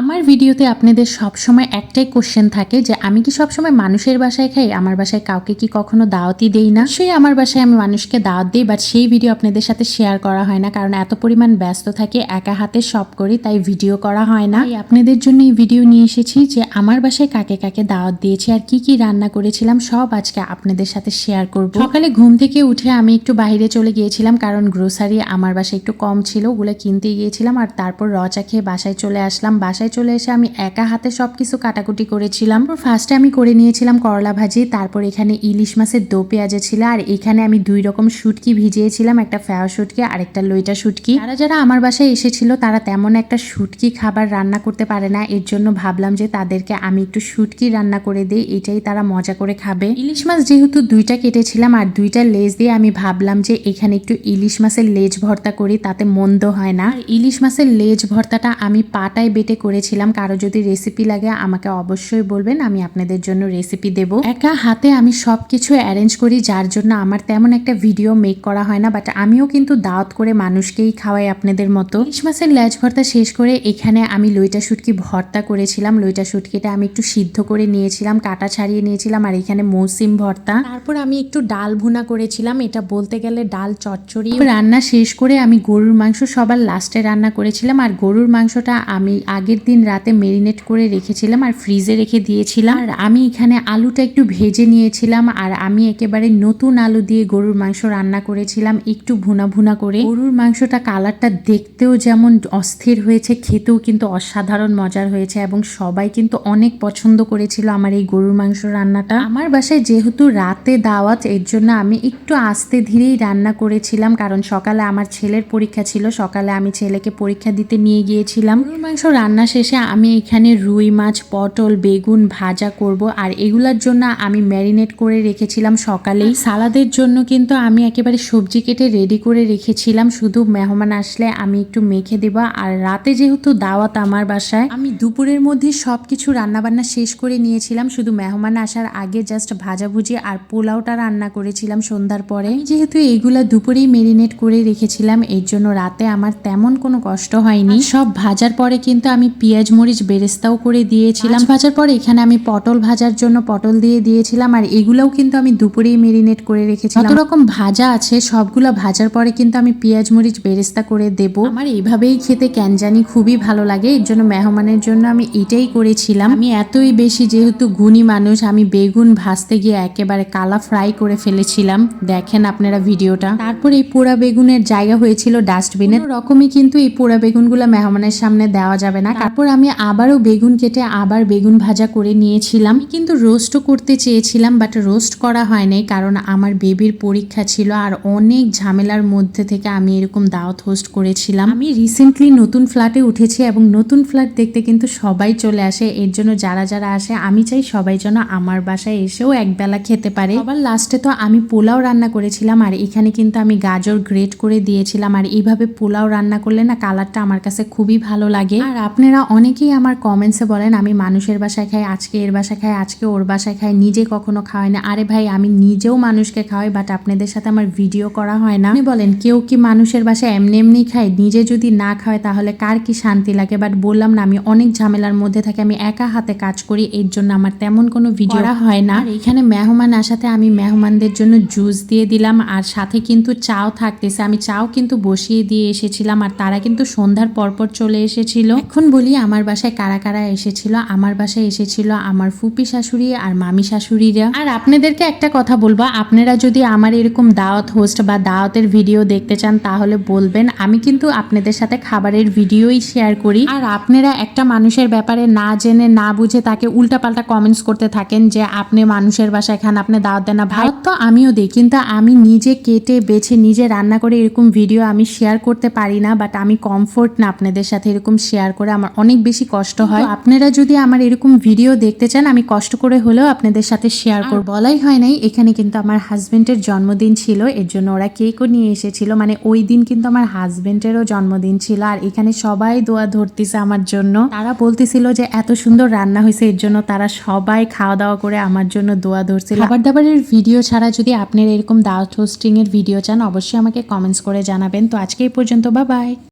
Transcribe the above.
আমার ভিডিওতে আপনাদের সবসময় একটাই কোশ্চেন থাকে যে, আমি কি সবসময় মানুষের বাসায় খাই? আমার বাসায় কাউকে কি কখনো দাওয়াতই দেই না? সেই আমার বাসায় আমি মানুষকে দাওয়াত দিই বাট সেই ভিডিও আপনাদের সাথে শেয়ার করা হয় না, কারণ এত পরিমাণ ব্যস্ত থাকি, একা হাতে সব করি, তাই ভিডিও করা হয় না। আপনাদের জন্য এই ভিডিও নিয়ে এসেছি যে, আমার বাসায় কাকে কাকে দাওয়াত দিয়েছি আর কি কি রান্না করেছিলাম, সব আজকে আপনাদের সাথে শেয়ার করব। সকালে ঘুম থেকে উঠে আমি একটু বাইরে চলে গিয়েছিলাম, কারণ গ্রোসারি আমার বাসায় একটু কম ছিল, ওগুলো কিনতে গিয়েছিলাম, আর তারপর রচা খেয়ে বাসায় চলে আসলাম। বাসায় চলে এসে আমি একা হাতে সব কিছু কাটাকুটি করেছিলাম। ফার্স্টে আমি করে নিয়েছিলাম করলা ভাজি, তারপর এখানে ইলিশ মাছের দো পেঁয়াজে ছিল, আর এখানে আমি দুই রকম শুটকি ভিজিয়েছিলাম, একটা ফ্যাও শুটকি আর একটা লইটা শুটকি। যারা যারা আমার বাসায় এসেছিল, তারা তেমন একটা শুটকি খাবার রান্না করতে পারে না, এর জন্য ভাবলাম যে তাদেরকে আমি একটু শুটকি রান্না করে দিই, এটাই তারা মজা করে খাবে। ইলিশ মাছ যেহেতু দুইটা কেটেছিলাম আর দুইটা লেজ দিয়ে আমি ভাবলাম যে এখানে একটু ইলিশ মাছের লেজ ভর্তা করি, তাতে মন্দ হয় না। ইলিশ মাছের লেজ ভর্তাটা আমি পাটায় বেটে করেছিলাম, কারও যদি রেসিপি লাগে আমাকে অবশ্যই বলবেন, আমি আপনাদের জন্য রেসিপি দেব। একা হাতে আমি সব কিছু অ্যারেঞ্জ করি, যার জন্য আমার তেমন একটা ভিডিও মেক করা হয় না বাট আমিও কিন্তু দাওয়াত করে মানুষকেই খাওয়াই আপনাদের মতো। ইলিশ মাছের লেজ ভর্তা শেষ করে এখানে আমি লইটা শুটকি ভর্তা করেছিলাম, লইটা শুটকিটা আমি একটু সিদ্ধ করে নিয়েছিলাম, কাটা ছাড়িয়ে নিয়েছিলাম, আর এখানে মৌসিম ভর্তা। তারপর আমি একটু ডাল ভুনা করেছিলাম, এটা বলতে গেলে ডাল চচ্চড়ি। রান্না শেষ করে আমি গরুর মাংস সবার লাস্টে রান্না করেছিলাম, আর গরুর মাংসটা আমি আগের দিন রাতে মেরিনেট করে রেখেছিলাম আর ফ্রিজে রেখে দিয়েছিলাম। আর আমি এখানে আলুটা একটু ভেজে নিয়েছিলাম আর আমি একেবারে নতুন আলু দিয়ে গরুর মাংস রান্না করেছিলাম একটু ভুনা ভুনা করে। গরুর মাংসটা কালারটা দেখতেও যেমন অস্থির হয়েছে, খেতেও কিন্তু অসাধারণ মজার হয়েছে এবং সবাই কিন্তু অনেক পছন্দ করেছিল আমার এই গরুর মাংস রান্নাটা। আমার বাসায় যেহেতু রাতে দাওয়াত, এর জন্য আমি একটু আস্তে ধীরেই রান্না করেছিলাম কারণ সকালে আমার ছেলের পরীক্ষা ছিল, সকালে আমি ছেলেকে পরীক্ষা দিতে নিয়ে গিয়েছিলাম। গরুর মাংস রান্না শেষে আমি এখানে রুই মাছ, পটল, বেগুন ভাজা করব। আর এগুলার জন্য আমি ম্যারিনেট করে রেখেছিলাম সকালেই। সালাদের জন্য কিন্তু আমি একেবারে সবজি কেটে রেডি করে রেখেছিলাম। শুধু মেহমান আসলে আমি একটু মেখে দেব। আর রাতে যেহেতু দাওয়াত আমার বাসায়, আমি দুপুরের মধ্যে সব কিছু রান্নাবান্না শেষ করে নিয়েছিলাম। শুধু মেহমান আসার আগে জাস্ট ভাজাভুজি আর পোলাওটা রান্না করেছিলাম সন্ধ্যার পরে। যেহেতু এগুলা দুপুরেই মেরিনেট করে রেখেছিলাম, এর জন্য রাতে আমার তেমন কোনো কষ্ট হয়নি। সব ভাজার পরে কিন্তু আমি পেঁয়াজ মরিচ বেরেস্তাও করে দিয়েছিলাম। ভাজার পর এখানে আমি পটল ভাজার জন্য পটল দিয়ে দিয়েছিলাম আর এগুলোও কিন্তু আমি দুপুরেই মেরিনেট করে রেখেছিলাম। কত রকম ভাজা আছে? সবগুলো ভাজার পরে কিন্তু আমি পেঁয়াজ মরিচ বেরেস্তা করে দেব। আমার এইভাবেই খেতে কেন জানি খুবই ভালো লাগে এর জন্য মেহমানের জন্য আমি এটাই করেছিলাম। আমি এতই বেশি যেহেতু গুণী মানুষ আমি বেগুন ভাজতে গিয়ে একেবারে কালা ফ্রাই করে ফেলেছিলাম। দেখেন আপনারা ভিডিওটা। তারপর এই পোড়া বেগুনের জায়গা হয়েছিল ডাস্টবিনে। রকমই কিন্তু এই পোড়া বেগুনগুলো মেহমানের সামনে দেওয়া যাবে না। তারপর আমি আবারও বেগুন কেটে আবার বেগুন ভাজা করে নিয়েছিলাম। কিন্তু রোস্টও করতে চেয়েছিলাম বাট রোস্ট করা হয়নি কারণ আমার বেবির পরীক্ষা ছিল আর অনেক ঝামেলার মধ্যে থেকে আমি এরকম দাওয়াত হোস্ট করেছিলাম। আমি রিসেন্টলি নতুন ফ্ল্যাটে উঠেছি এবং নতুন ফ্ল্যাট দেখতে কিন্তু সবাই চলে আসে। এর জন্য যারা যারা আসে, আমি চাই সবাই যেন আমার বাসায় এসেও একবেলা খেতে পারে। আবার লাস্টে তো আমি পোলাও রান্না করেছিলাম আর এখানে কিন্তু আমি গাজর গ্রেট করে দিয়েছিলাম। আর এইভাবে পোলাও রান্না করলে না কালারটা আমার কাছে খুবই ভালো লাগে। আর আপনারা অনেকেই আমার কমেন্টসে বলেন আমি মানুষের বাসায় খাই আজকে এর বাসায় খাই আজকে ওর বাসায় খাই নিজে কখনো খাওয়াই না। আরে ভাই আমি নিজেও মানুষকে খাওয়াই বাট আপনাদের সাথে আমার ভিডিও করা হয় না। আপনি বলেন কেউ কি মানুষের বাসায় এমনি এমনি খায়? নিজে যদি না খায় তাহলে কার কি শান্তি লাগে? বাট বললাম না আমি অনেক ঝামেলার মধ্যে থাকি আমি একা হাতে কাজ করি এর জন্য আমার তেমন কোনো ভিডিও হয় না। এখানে মেহমান আসাতে আমি মেহমানদের জন্য জুস দিয়ে দিলাম আর সাথে কিন্তু চাও থাকতেছে। আমি চাও কিন্তু বসিয়ে দিয়ে এসেছিলাম আর তারা কিন্তু সন্ধ্যার পরপর চলে এসেছিল। এখন বলি, আমার বাসায় কারা কারা এসেছিল? আমার বাসায় এসেছিল আমার ফুপি শাশুড়ি আর মামি শাশুড়িরা। আর আপনাদেরকে একটা কথা বলব, আপনারা যদি আমার এরকম দাওয়াত হোস্ট বা দাওয়াতের ভিডিও দেখতে চান, তাহলে বলবেন, আমি কিন্তু আপনাদের সাথে খাবারের ভিডিওই শেয়ার করি। আর আপনারা একটা মানুষের ব্যাপারে না জেনে, না বুঝে তাকে উল্টাপাল্টা কমেন্টস করতে থাকেন যে, আপনি মানুষের বাসায় খান, আপনি দাওয়াত দেন না। ভাই তো আমিও দিই, কিন্তু আমি নিজে কেটে বেছে, নিজে রান্না করে এরকম ভিডিও আমি শেয়ার করতে পারি না বাট আমি কমফোর্ট না আপনাদের সাথে এরকম শেয়ার করে আমার অনেক বেশি কষ্ট হয়। আপনারা যদি আমার এরকম ভিডিও দেখতে চান আমি কষ্ট করে হলেও আপনাদের সাথে শেয়ার করব। বলাই হয় নাই এখানে কিন্তু আমার হাজবেন্ডের জন্মদিন ছিল এর জন্য ওরা কেকও নিয়ে এসেছিল। মানে ওই দিন কিন্তু আমার হাজবেন্ডেরও জন্মদিন ছিল আর এখানে সবাই দোয়া ধরতেছে আমার জন্য। তারা বলতেছিল যে এত সুন্দর রান্না হয়েছে এর জন্য তারা সবাই খাওয়া দাওয়া করে আমার জন্য দোয়া ধরছিল। খাবার দাবারের ভিডিও ছাড়া যদি আপনারা এরকম দাওয়াত হোস্টিং এর ভিডিও চান অবশ্যই আমাকে কমেন্টস করে জানাবেন। তো আজকে এই পর্যন্ত বা বাই